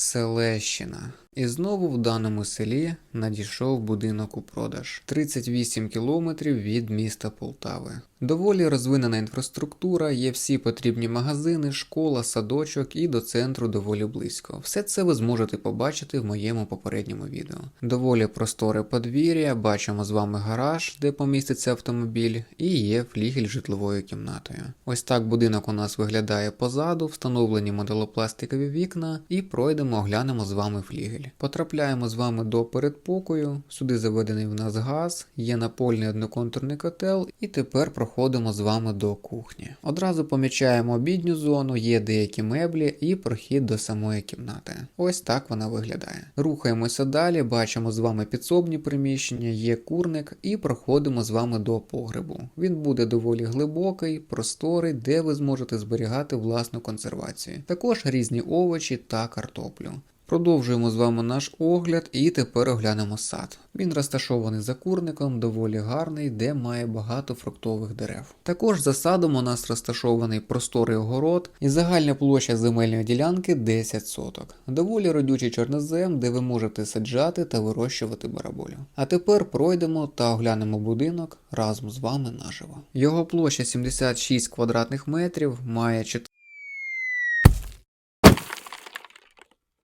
Селещина. І знову в даному селі надійшов будинок у продаж 38 кілометрів від міста Полтави. Доволі розвинена інфраструктура, є всі потрібні магазини, школа, садочок і до центру доволі близько. Все це ви зможете побачити в моєму попередньому відео. Доволі просторе подвір'я, бачимо з вами гараж, де поміститься автомобіль, і є флігель житловою кімнатою. Ось так будинок у нас виглядає позаду, встановлені моделопластикові вікна, і пройдемо, оглянемо з вами флігель. Потрапляємо з вами до передпокою. Сюди заведений в нас газ, є напольний одноконтурний котел, і тепер проходимо з вами до кухні. Одразу помічаємо обідню зону, є деякі меблі і прохід до самої кімнати. Ось так вона виглядає. Рухаємося далі, бачимо з вами підсобні приміщення, є курник, і проходимо з вами до погребу. Він буде доволі глибокий, просторий, де ви зможете зберігати власну консервацію. Також різні овочі та картоплю. Продовжуємо з вами наш огляд і тепер оглянемо сад. Він розташований за курником, доволі гарний, де має багато фруктових дерев. Також за садом у нас розташований просторий огород і загальна площа земельної ділянки 10 соток. Доволі родючий чорнозем, де ви можете саджати та вирощувати бараболю. А тепер пройдемо та оглянемо будинок разом з вами наживо. Його площа 76 квадратних метрів, має